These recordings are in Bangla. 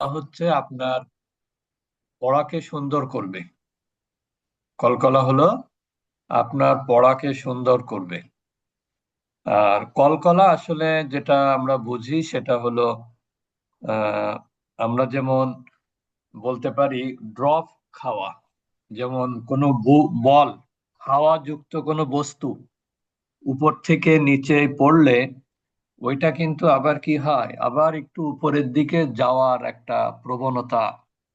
হচ্ছে আপনার পড়াকে সুন্দর করবে। কলকলা হলো আপনার পড়াকে সুন্দর করবে। আর কলকলা আসলে যেটা আমরা বুঝি সেটা হলো আমরা যেমন বলতে পারি ড্রপ খাওয়া, যেমন কোনো বল হাওয়া যুক্ত কোনো বস্তু উপর থেকে নিচে পড়লে ওইটা কিন্তু আবার কি হয়? আবার একটু উপরের দিকে যাওয়ার একটা প্রবণতা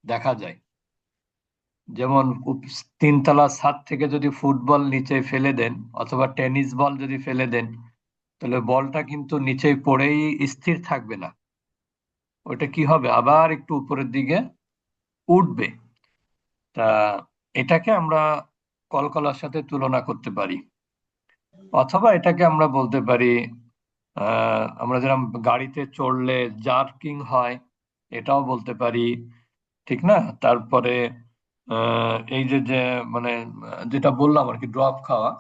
দেখা যায়। যেমন তিনতলা ছাদ থেকে যদি ফুটবল নিচে ফেলে দেন অথবা টেনিস বল যদি ফেলে দেন, তাহলে বলটা কিন্তু নিচে পড়েই স্থির থাকবে না। ওটা কি হবে? আবার একটু উপরের দিকে উঠবে। তা এটাকে আমরা কলকলার সাথে তুলনা করতে পারি। অথবা এটাকে আমরা বলতে পারি আমরা যেরকম গাড়িতে চড়লে জার্কিং হয়, এটাও বলতে পারি, ঠিক না? তারপরে এই যে যে মানে যেটা বললাম আর কি, ড্রপ খাওয়া,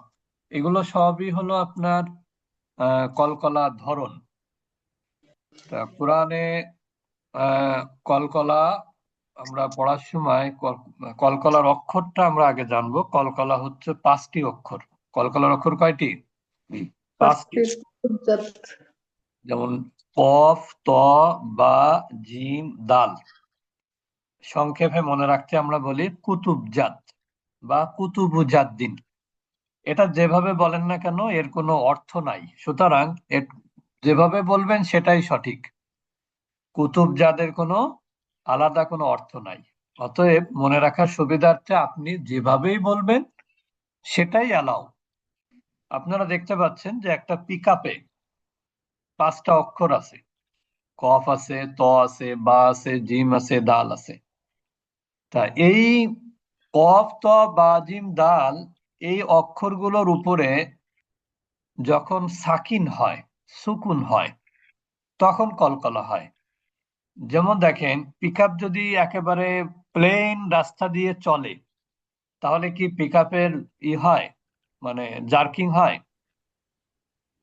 এগুলো সবই হলো আপনার কলকলার ধরন। তা কোরআনে কলকলা আমরা পড়ার সময় কলকলার অক্ষরটা আমরা আগে জানব। কলকলা হচ্ছে পাঁচটি অক্ষর। কলকলার অক্ষর কয়টি? যেমন কফ ত বা জিম দাল। সংক্ষেপে মনে রাখতে আমরা বলি কুতুবজাত বা কুতুবুজাদ্দিন। এটা যেভাবে বলেন না কেন এর কোনো অর্থ নাই। সুতরাং যেভাবে বলবেন সেটাই সঠিক। কুতুবজাদের কোনো আলাদা কোনো অর্থ নাই। অতএব মনে রাখার সুবিধার্থে আপনি যেভাবেই বলবেন সেটাই অ্যালাও আপনারা দেখতে পাচ্ছেন যে একটা পিক আপে পাঁচটা অক্ষর আছে। কফ আছে, ত আছে, বা আছে, জিম আছে, দাল আছে। তা এই কফ, ত, বা, জিম, দাল এই অক্ষরগুলোর উপরে যখন সাকিন হয়, সুকুন হয়, তখন কলকলা হয়। যেমন দেখেন পিক যদি একেবারে প্লেন রাস্তা দিয়ে চলে, তাহলে কি পিক আপের ই হয়? মানে জার্কিং হয়।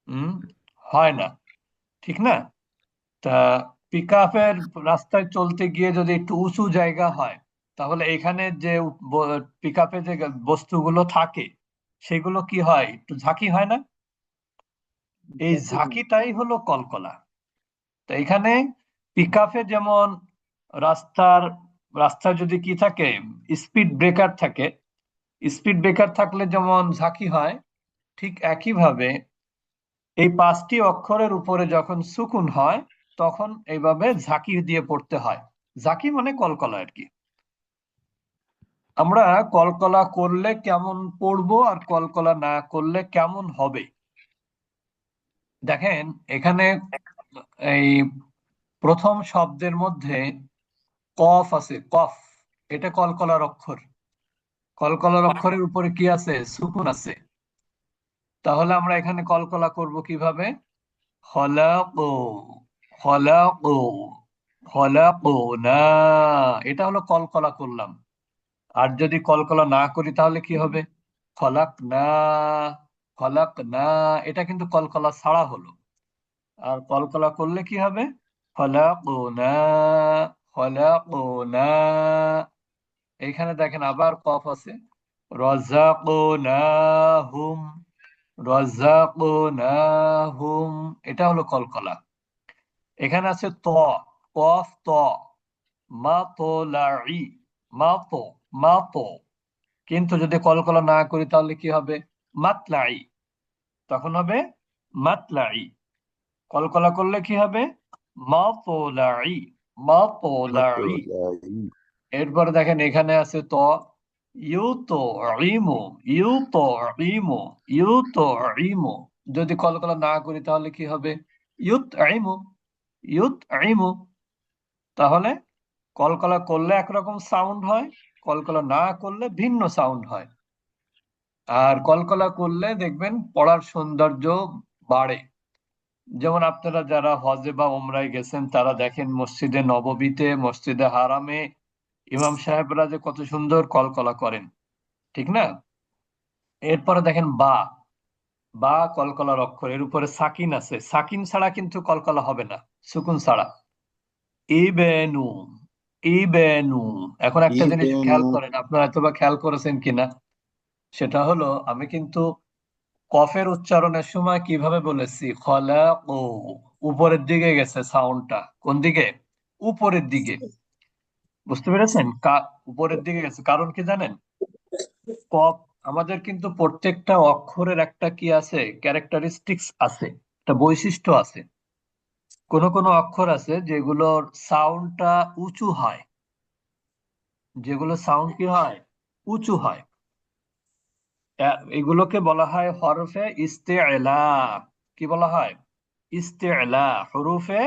হুম? হয় না। ঠিক না? তা পিক আপের রাস্তায় চলতে গিয়ে যদি একটু উঁচু জায়গা হয়, তাহলে এখানে যে পিক আপে যে বস্তুগুলো থাকে, সেগুলো কি হয়? একটু ঝাঁকি হয় না? এই ঝাঁকিটাই হলো কলকলা। তো এখানে পিক আপে যেমন রাস্তার, রাস্তায় যদি কি থাকে, স্পিড ব্রেকার থাকে স্পিড ব্রেকার থাকলে যেমন ঝাঁকি হয়, ঠিক একইভাবে এই পাঁচটি অক্ষরের উপরে যখন সুকুন হয়, তখন এইভাবে ঝাঁকি দিয়ে পড়তে হয়। ঝাঁকি মানে কলকলা আর কি। আমরা কলকলা করলে কেমন পড়ব আর কলকলা না করলে কেমন হবে? দেখেন, এখানে এই প্রথম শব্দের মধ্যে কফ আছে, কফ। এটা কলকলার অক্ষর। কলকলার অক্ষরের উপরে কি আছে? সুকুন আছে। তাহলে আমরা এখানে কলকলা করব কীভাবে? খলাকু খলাকু খলাকু এটা হলো কলকলা করলাম। আর যদি কলকলা না করি তাহলে কি হবে? ফলাক না ফলাক না এটা কিন্তু কলকলা ছাড়া হলো। আর কলকলা করলে কি হবে? ফলাক না ফলাক না এইখানে দেখেন আবার কফ আছে। রজাক না হুম রজাক না হুম এটা হলো কলকলা। এখানে আছে ত, কফ ত মা তো মা তো মাতো। কিন্তু যদি কলকলা না করি তাহলে কি হবে? মাতলাই তখন হবে মাতলাই কলকলা করলে কি হবে? মাতোলাই মাতোলাই এরপরে দেখেন এখানে আছে তো ইমো ইউতো ইমো যদি কলকলা না করি তাহলে কি হবে? ইউত আইমো ইউত আইমো তাহলে কলকলা করলে একরকম সাউন্ড হয়, কলকলা না করলে ভিন্ন সাউন্ড হয়। আর কলকলা করলে দেখবেন পড়ার সৌন্দর্য বাড়ে। যেমন আপনারা যারা হজে বা ওমরায় গেছেন, তারা দেখেন মসজিদে নববীতে, মসজিদে হারামে ইমাম সাহেবরা যে কত সুন্দর কলকলা করেন ঠিক না? এরপরে দেখেন বা বা কলকলার অক্ষর এর উপরে সাকিন আছে। সাকিন ছাড়া কিন্তু কলকলা হবে না সুকুন ছাড়া। ইবেনু ইবেনু। এখন একটা জিনিস খেয়াল করেন আপনারা হয়তোবা খেয়াল করেছেন কিনা। সেটা হলো আমি কিন্তু কফের উচ্চারণের সময় কীভাবে বলেছি? খলাকু উপরের দিকে গেছে সাউন্ডটা কোন দিকে? উপরের দিকে। বুঝতে পেরেছেন? উপরের দিকে গেছে। কারণ কি জানেন? কফ আমাদের কিন্তু প্রত্যেকটা অক্ষরের একটা কি আছে? ক্যারেক্টারিস্টিক্স আছে, একটা বৈশিষ্ট্য আছে। কোন কোন অক্ষর আছে যেগুলোর সাউন্ডটা উঁচু হয়। যেগুলো সাউন্ড কি হয়? উঁচু হয়। এগুলোকে বলা হয় হরফে ইস্তেলা। কি বলা হয়? ইস্তেলা, হরুফে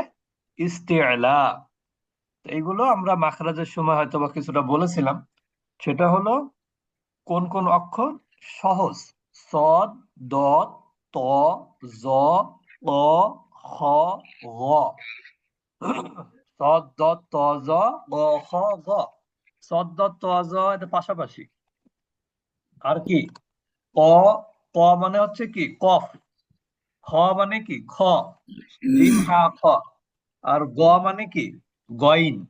ইস্তেলা। এগুলো আমরা মাখরাজের সময় হয়তো বা কিছুটা বলেছিলাম। সেটা হলো কোন কোন অক্ষর? সহজ। সদ দত ত, জ ক খ গ সদ দত ত, জ, গ, খ, গ। সদ দত ত, জ, এটা পাশাপাশি। আর কি? ক ক মানে হচ্ছে কি? কফ। খ মানে কি? খ খ। আর গ মানে কি? গইন।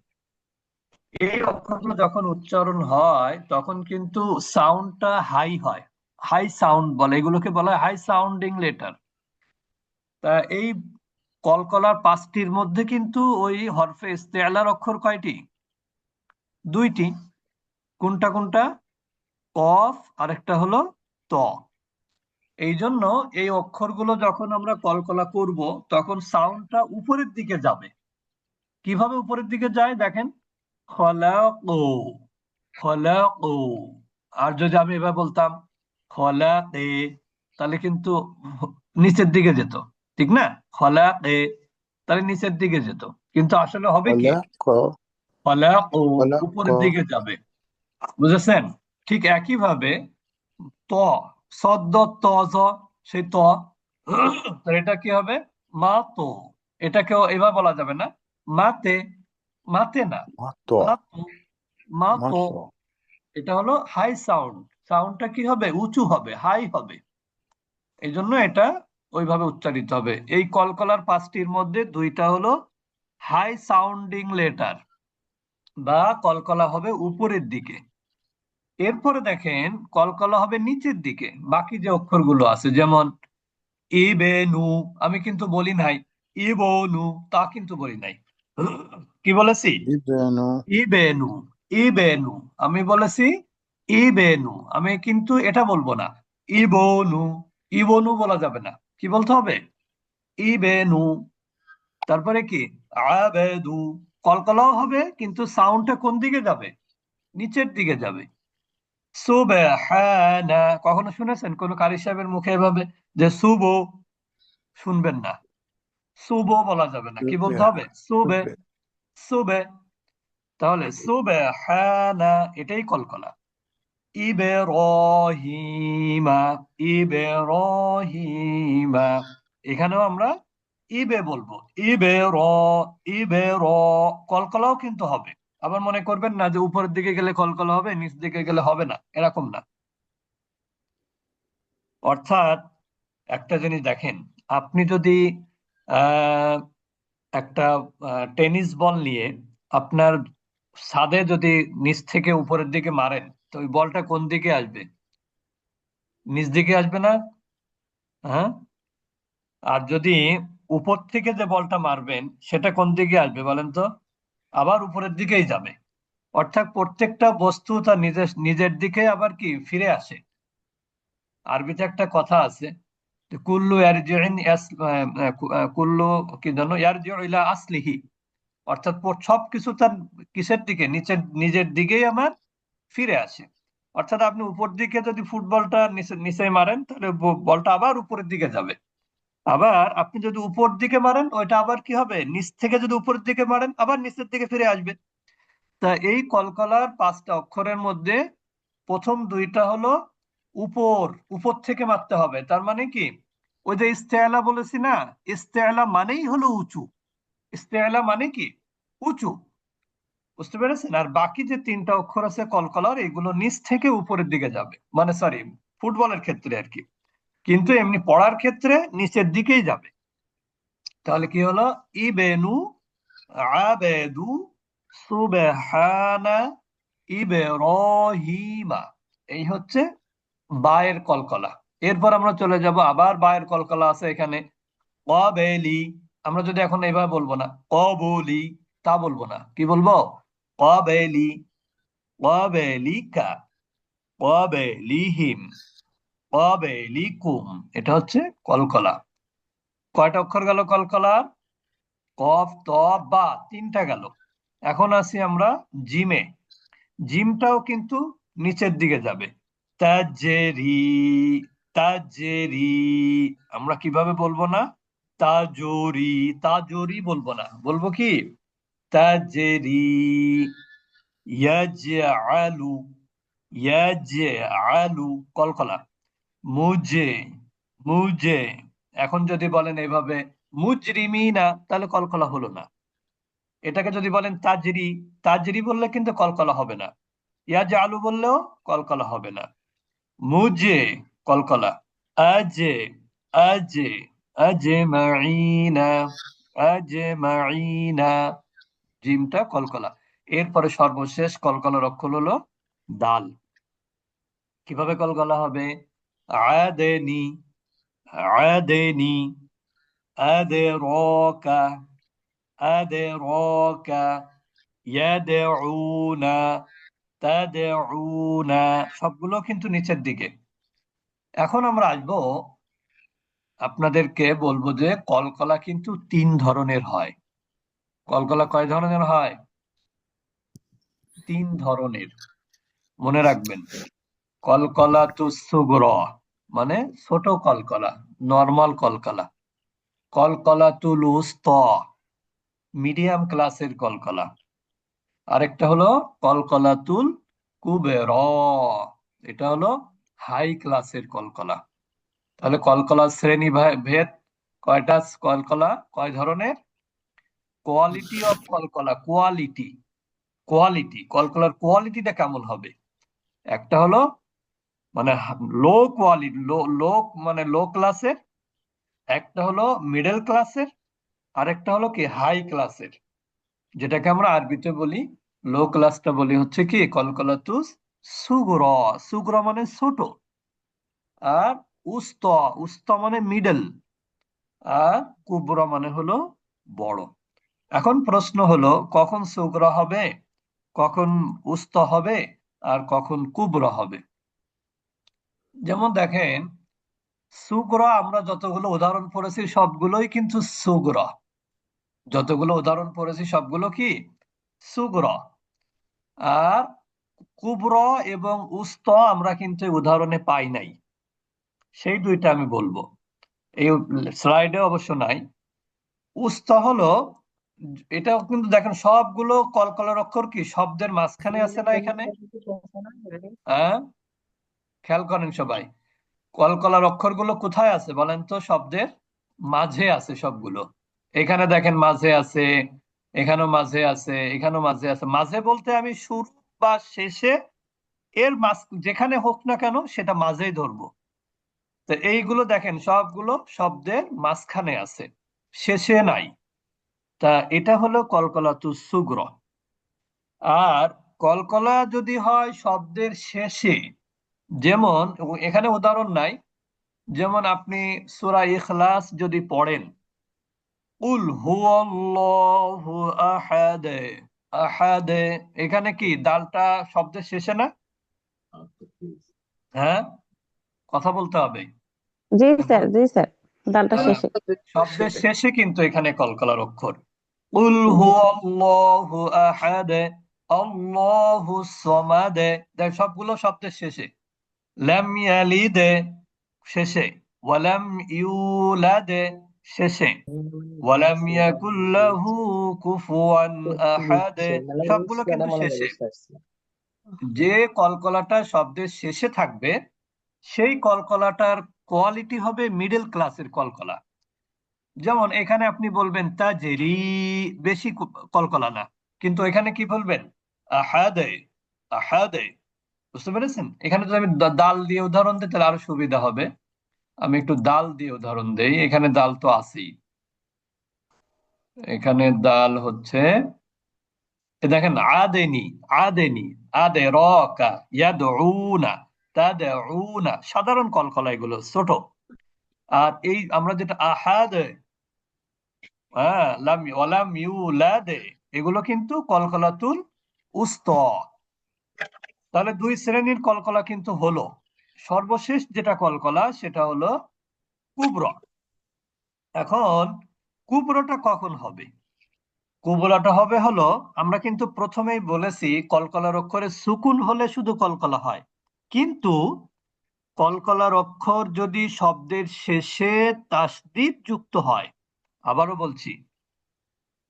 এই অক্ষরগুলো যখন উচ্চারণ হয়, তখন কিন্তু সাউন্ডটা হাই হয়। হাই সাউন্ড বলে, এগুলোকে বলা হয় হাই সাউন্ডিং লেটার তা এই কলকলার পাঁচটির মধ্যে কিন্তু ওই হরফে ইস্তেআলার অক্ষর কয়টি? দুইটি। কোনটা কোনটা? কফ, আরেকটা হলো ত। এই জন্য এই অক্ষরগুলো যখন আমরা কলকলা করব, তখন সাউন্ডটা উপরের দিকে যাবে। কীভাবে উপরের দিকে যায় দেখেন? খলাকু খলাকু। আর যদি আমি এবার বলতাম খলাকে তাহলে কিন্তু নিচের দিকে যেত ঠিক না? খলাকে তাহলে নিচের দিকে যেত। কিন্তু আসলে হবে কি? খলাক উপরের দিকে যাবে। বুঝেছেন? ঠিক একই ভাবে ত সদ্দ ত সেই ত এটা কি হবে? মা তো। এটাকেও এবার বলা যাবে না? মাতে মাতে না। মাতো। এটা হলো হাই সাউন্ড সাউন্ডটা কি হবে? উঁচু হবে হাই হবে। এই জন্য এটা ওইভাবে উচ্চারিত হবে। এই কলকলার পাঁচটির মধ্যে দুইটা হলো হাই সাউন্ডিং লেটার বা কলকলা হবে উপরের দিকে। এরপরে দেখেন কলকলা হবে নিচের দিকে। বাকি যে অক্ষরগুলো আছে যেমন ইবেনু আমি কিন্তু বলি নাই ইবনু তা কিন্তু বলি নাই। কি বলেছি? ইবেনু। ইবেনু ইবেনু। আমি বলেছি ইবেনু। আমি কিন্তু এটা বলব না। ইবনু ইবনু বলা যাবে না। কি বলতে হবে? ইবেনু। তারপরে কি? আবেদু। কলকলাও হবে কিন্তু সাউন্ডটা কোন দিকে যাবে? নিচের দিকে যাবে। সুবহানা। কখনো শুনেছেন? কোন কারি সাহেবের মুখে এভাবে যে শুভ শুনবেন না। শুভ বলা যাবে না। কি বলতে হবে? সুবে সুবে তাহলে সুবে সুবহানা এটাই কলকলা ইবেরহিমা ইবেরহিমা। এখানেও আমরা ইবে বলব। ইবে র ইবে র কলকলাও কিন্তু হবে। আবার মনে করবেন না যে উপরের দিকে গেলে কলকলা হবে নিচ দিকে গেলে হবে না। এরকম না। অর্থাৎ একটা জিনিস দেখেন আপনি যদি একটা টেনিস বল নিয়ে আপনার ছাদে যদি নিচ থেকে উপরের দিকে মারেন, তো ওই বলটা কোন দিকে আসবে? নিচ দিকে আসবে না? হ্যাঁ? আর যদি উপর থেকে যে বলটা মারবেন, সেটা কোন দিকে আসবে বলেন তো? আবার উপরের দিকেই যাবে। অর্থাৎ প্রত্যেকটা বস্তু তার নিজের নিজের দিকে আবার কি, ফিরে আসে। আরবিতে একটা কথা আছে কুল্লু কুল্লু কি জানো ইলা আসলিহি অর্থাৎ সবকিছু তার কিসের দিকে? নিচের, নিজের দিকেই আমার ফিরে আসে। অর্থাৎ আপনি উপর দিকে যদি ফুটবলটা নিচে নিচে মারেন, তাহলে বলটা আবার উপরের দিকে যাবে। আবার আপনি যদি উপর দিকে মারেন, ওইটা আবার কি হবে? নিচ থেকে যদি উপরের দিকে মারেন, আবার নিচের দিকে ফিরে আসবে। তা এই কলকলার পাঁচটা অক্ষরের মধ্যে প্রথম দুইটা হলো উপর উপর থেকে মারতে হবে। তার মানে কি? ওই যে ইস্তেআলা বলেছি না ইস্তেআলা মানেই হলো উঁচু। ইস্তেআলা মানে কি? উঁচু। বুঝতে পেরেছেন? আর বাকি যে তিনটা অক্ষর আছে, কলকলার, এগুলো নিচ থেকে উপরের দিকে যাবে। মানে সরি ফুটবলের ক্ষেত্রে আর কি। কিন্তু এমনি পড়ার ক্ষেত্রে নিচের দিকেই যাবে। তাহলে কি হলো? ইবেনু আবেদু সুবহানা ইব্রাহিমা। এই হচ্ছে বায়ের কলকলা। এরপর আমরা চলে যাব, আবার বায়ের কলকলা আছে এখানে। কবেলি, আমরা যদি এখন এভাবে বলব না, কবলি, তা বলব না। কি বলব? কবেলি, কবেলিকা, কবেলিহিম, কবেলিকুম, এটা হচ্ছে কলকলা। কয়টা অক্ষর গেল কলকলা কফ, ত, বা, তিনটা গেল। এখন আসি আমরা জিমে। জিমটাও কিন্তু নিচের দিকে যাবে। তাজেরি তাজেরি। আমরা কীভাবে বলব না? তাজরি তাজরি বলব না। বলব কি? তাজেরি, ইয়াজআলু ইয়াজআলু, কলকলা। মুজে মুজে। এখন যদি বলেন এভাবে, মুজরিমিনা, তাহলে কলকলা হলো না। এটাকে যদি বলেন তাজরি তাজরি বললে কিন্তু কলকলা হবে না। ইয়াজ আলু বললেও কলকলা হবে না। মুজে, কলকলা। আজে আজে আজে মাইনা আজে মাইনা জিমটা কলকলা। এরপরে সর্বশেষ কলকলার অক্ষর হলো দাল। কীভাবে কলকলা হবে? আদেনি আদেনি, আদেরকা আদেরকা, ইয়াদউনা তাদউনা সবগুলো কিন্তু নিচের দিকে। এখন আমরা আসব, আপনাদেরকে বলব যে কলকলা কিন্তু তিন ধরনের হয়। কলকলা কয় ধরনের হয়? তিন ধরনের। মনে রাখবেন, কলকলা তো সুগ্র মানে ছোট কলকলা নর্মাল কলকলা। কলকলা তুল উস্ত মিডিয়াম ক্লাসের কলকলা। আরেকটা হলো কলকলাতুল কুবের। এটা হলো হাই ক্লাসের কলকলা। তাহলে কলকলা শ্রেণি ভেদ কয়টা কলকলা? কয় ধরনের? কোয়ালিটি অফ কলকলা কোয়ালিটি কোয়ালিটি কলকলার কোয়ালিটিটা কেমন হবে? একটা হলো মানে লো কোয়ালিটি লো লো মানে লো ক্লাসের একটা হলো মিডল ক্লাসের আরেকটা হলো কি? হাই ক্লাসের যেটাকে আমরা আরবিতে বলি লো ক্লাসটা বলি হচ্ছে কি কলকলাতুস সুগ্র। সুগ্র মানে ছোট আর উস্ত উস্ত মানে মিডল আর কুব্র মানে হলো বড়। এখন প্রশ্ন হলো, কখন সুগ্র হবে, কখন উস্ত হবে আর কখন কুব্র হবে? যেমন দেখেন, সুগ্র আমরা যতগুলো উদাহরণ পড়েছি সবগুলোই কিন্তু সুগ্র। যতগুলো উদাহরণ পড়েছি, সবগুলো কি? সুগ্র। আর কুব্র এবং উস্ত আমরা কিন্তু উদাহরণে পাই নাই। সেই দুইটা আমি বলব। এই স্লাইডে অবশ্য নাই। উস্ত হলো, এটাও কিন্তু দেখেন সবগুলো কলকলার অক্ষর কি? শব্দের মাঝখানে আছে না এখানে? হ্যাঁ? খেয়াল করেন সবাই। কলকলার অক্ষরগুলো কোথায় আছে বলেন তো? শব্দের মাঝে আছে সবগুলো। এখানে দেখেন মাঝে আছে, এখানেও মাঝে আছে, এখানেও মাঝে আছে। মাঝে বলতে আমি শুরু বা শেষে এর মাঝ, যেখানে হোক না কেন সেটা মাঝেই ধরবো। তো এইগুলো দেখেন, সবগুলো শব্দের মাঝখানে আছে, শেষে নাই। তা এটা হলো কলকলা কলকলাতু সুগ্র। আর কলকলা যদি হয় শব্দের শেষে, যেমন, এখানে উদাহরণ নাই, যেমন আপনি সূরা ইখলাস যদি পড়েন উল হুয়াল্লাহু আহাদ। আহাদ এখানে কি দালটা শব্দের শেষে না? হ্যাঁ কথা বলতে হবে। জি স্যার জি স্যার ডালটা হ্যাঁ। শেষে। শব্দের শেষে কিন্তু এখানে কলকলার অক্ষর। উল হুয়াল্লাহু আহাদ আল্লাহু সামাদ। দেখ সবগুলো শব্দের শেষে। লাম ইয়ালিদ শেষে। ওয়ালাম ইউলাদ শেষে ওয়ালাম ইয়াকুল লাহু কুফুয়ান আহাদ। সবগুলো কিন্তু শেষে। যে কলকলাটা শব্দের শেষে থাকবে সেই কলকলাটার কোয়ালিটি হবে মিডল ক্লাসের কলকলা। যেমন এখানে আপনি বলবেন তাজরি বেশি কলকলা না। কিন্তু এখানে কি বলবেন? আহাদে আহাদে। বুঝতে পেরেছেন? এখানে যদি আমি দাল দিয়ে উদাহরণ দিই তাহলে আরও সুবিধা হবে। আমি একটু দাল দিয়ে উদাহরণ দেই, এখানে দাল তো আছেই। এখানে দাল হচ্ছে দেখেন, আদেনি আদেনি আদে রকা ইয়াদউনা, তাদউনা, সাধারণ কলকলা এগুলো ছোট। আর এই, আমরা যেটা আহাদ হ্যাঁ লাম, ওয়ালাম ইউলাদ, এগুলো কিন্তু কলকলাতুল উস্ত। তাহলে দুই শ্রেণির কলকলা কিন্তু হলো। সর্বশেষ যেটা কলকলা, সেটা হলো কুবর। এখন, কুব্রটা কখন হবে? কুবলাটা হবে হলো, আমরা কিন্তু প্রথমেই বলেছি কলকলার অক্ষরে সুকুন হলে শুধু কলকলা হয়। কিন্তু কলকলার অক্ষর যদি শব্দের শেষে তাসদিদ যুক্ত হয়, আবারও বলছি,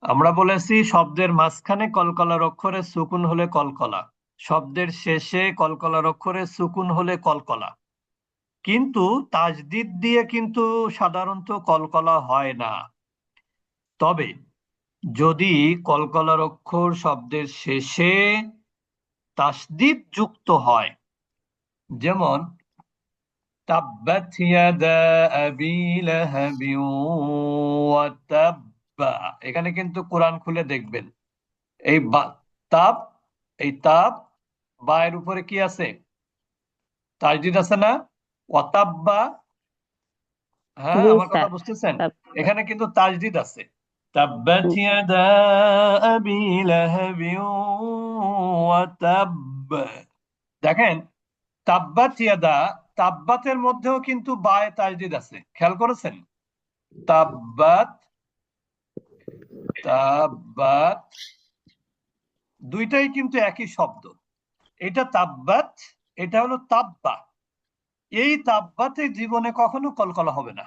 আমরা বলেছি শব্দের মাঝখানে কলকলার অক্ষরে সুকুন হলে কলকলা। শব্দের শেষে কলকলার অক্ষরে সুকুন হলে কলকলা। কিন্তু তাজদিদ দিয়ে কিন্তু সাধারণত কলকলা হয় না। তবে যদি কলকলার অক্ষর শব্দের শেষে তাসদিদ যুক্ত হয়, যেমন এখানে কিন্তু কোরআন খুলে দেখবেন। এই তাব এই তাব বা এর উপরে কি আছে? তাজদিদ আছে না? ওয়াতাব্বা। হ্যাঁ আমার কথা বুঝতেছেন? এখানে কিন্তু তাজদিদ আছে। তাব্বাত ইয়াদা আবি লাহাবি ওয়া দেখেন তাব্বাত ইয়াদা তাব্বাতের মধ্যেও কিন্তু বায়ে তাজদিদ আছে। খেয়াল করেছেন? তাব্বাত তাব্বাত দুইটাই কিন্তু একই শব্দ। এটা তাব্বাত, এটা হলো তাব্বা। এই তাব্বাতে জীবনে কখনো কলকলা হবে না।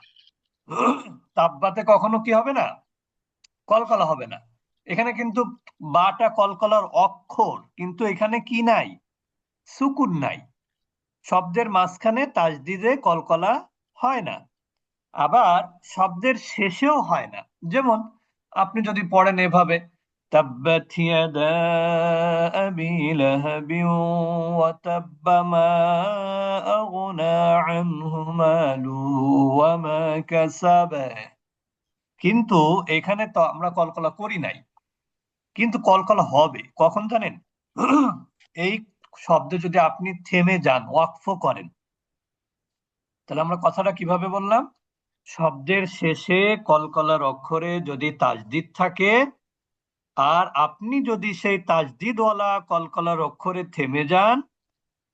তাব্বাতে কখনো কি হবে না? কলকলা হবে না। এখানে কিন্তু বাটা কলকলার অক্ষর, কিন্তু এখানে কি নাই? সুকুন নাই। শব্দের মাঝখানে তাজদিদে কলকলা হয় না। আবার শব্দের শেষেও হয় না। যেমন আপনি যদি পড়েন এভাবে আবি লাহাবি ওয়া তাব্বা মা আগনা আনহু মালু ওয়া মা কাসাবা কিন্তু এখানে তো আমরা কলকলা করি নাই। কিন্তু কলকলা হবে, কখন জানেন? এই শব্দে যদি আপনি থেমে যান, ওয়াকফ করেন। তাহলে আমরা কথাটা কীভাবে বললাম? শব্দের শেষে কলকলার অক্ষরে যদি তাজদিদ থাকে আর আপনি যদি সেই তাজদিদওয়ালা কলকলার অক্ষরে থেমে যান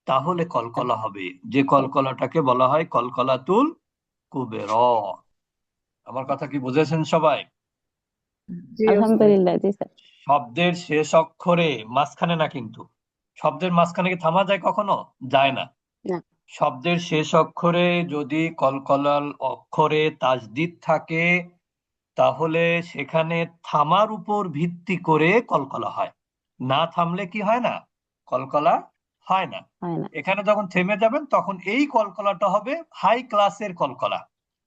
তাহলে কলকলা হবে। যে কলকলাটাকে বলা হয় কলকলাতুল কুবের। আমার কথা কি বুঝেছেন সবাই? আলহামদুলিল্লাহ শব্দের শেষ অক্ষরে মাঝখানে না কিন্তু। শব্দের মাঝখানে কি থামা যায় কখনো? যায় না। না। শব্দের শেষ অক্ষরে যদি কলকলাল অক্ষরে তাজদিদ থাকে তাহলে সেখানে থামার উপর ভিত্তি করে কলকলা হয়। না থামলে কি হয় না? কলকলা হয় না। এখানে যখন থেমে যাবেন তখন এই কলকলাটা হবে হাই ক্লাসের কলকলা।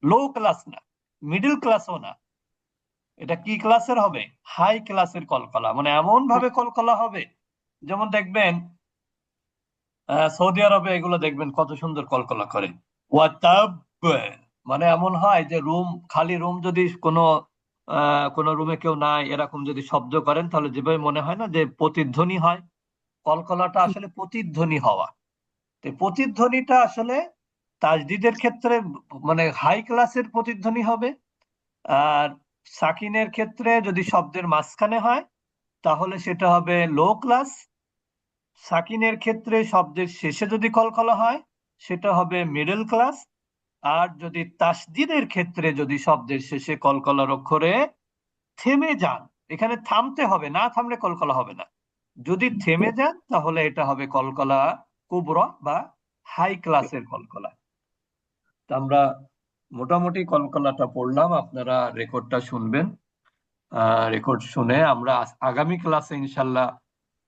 লো ক্লাস না মিডল ক্লাসও না। এটা কি ক্লাসের হবে? হাই ক্লাসের কলকলা। মানে এমন ভাবে কলকলা হবে যেমন দেখবেন সৌদি আরবে এগুলো দেখবেন কত সুন্দর কলকলা করে। ওয়াতাব মানে এমন হয় যে রুম খালি রুম যদি কোনো কোনো রুমে কেউ নাই এরকম যদি শব্দ করেন তাহলে যেভাবে মনে হয় না যে প্রতিধ্বনি হয়। কলকলাটা আসলে প্রতিধ্বনি হওয়া। তো প্রতিধ্বনিটা আসলে তাজদিদের ক্ষেত্রে মানে হাই ক্লাসের প্রতিধ্বনি হবে। আর সাকিনের ক্ষেত্রে যদি শব্দের মাঝখানে হয় তাহলে সেটা হবে লো ক্লাস সাকিনের ক্ষেত্রে শব্দের শেষে যদি কলকলা হয় সেটা হবে মিডল ক্লাস আর যদি তাসদিদের ক্ষেত্রে যদি শব্দের শেষে কলকলার অক্ষরে থেমে যান, এখানে থামতে হবে, না থামলে কলকলা হবে না। যদি থেমে যান, তাহলে এটা হবে কলকলা কুবরা বা হাই ক্লাসের কলকলা। তা আমরা মোটামুটি কলকলাটা পড়লাম, আপনারা রেকর্ডটা শুনবেন। রেকর্ড শুনে আমরা আগামী ক্লাসে ইনশাল্লাহ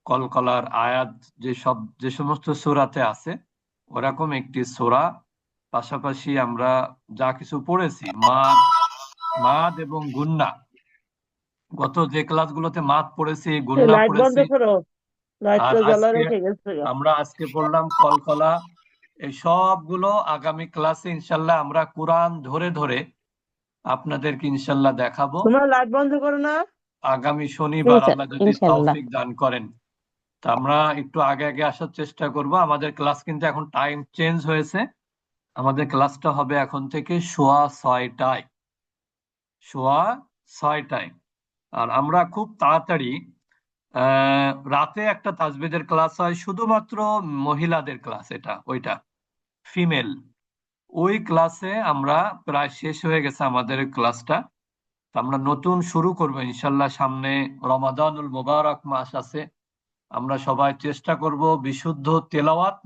কলকলার আয়াত যে সব যে সমস্ত সোরাতে আছে, ওরকম একটি সূরা পাশাপাশি আমরা যা কিছু পড়েছি মাদ মাদ এবং গুন্না। গত যে ক্লাসগুলোতে মাদ পড়েছি গুন্না পড়েছি। আমরা আজকে পড়লাম কলকলা। এই সবগুলো আগামী ক্লাসে ইনশাল্লাহ আমরা কোরআন ধরে ধরে আপনাদেরকে ইনশাল্লাহ দেখাবো। তোমার লাইট বন্ধ করো না? আগামী শনিবার আল্লাহ যদি তৌফিক দান করেন। তা আমরা একটু আগে আগে আসার চেষ্টা করব। আমাদের ক্লাস কিন্তু এখন টাইম চেঞ্জ হয়েছে। আমাদের ক্লাসটা হবে এখন থেকে সোয়া ছয়টায়। সোয়া ছয়টায়। আর আমরা খুব তাড়াতাড়ি রাতে একটা তাজবিদের ক্লাস হয়, শুধুমাত্র মহিলাদের ক্লাস এটা, ওইটা, ফিমেল। ওই ক্লাসে আমরা প্রায় শেষ হয়ে গেছে আমাদের ক্লাসটা। আমরা নতুন শুরু করব, ইনশাল্লাহ সামনে রমাদানুল মোবারক মাস আছে। আমরা সবাই চেষ্টা করব বিশুদ্ধ তেলাওয়াত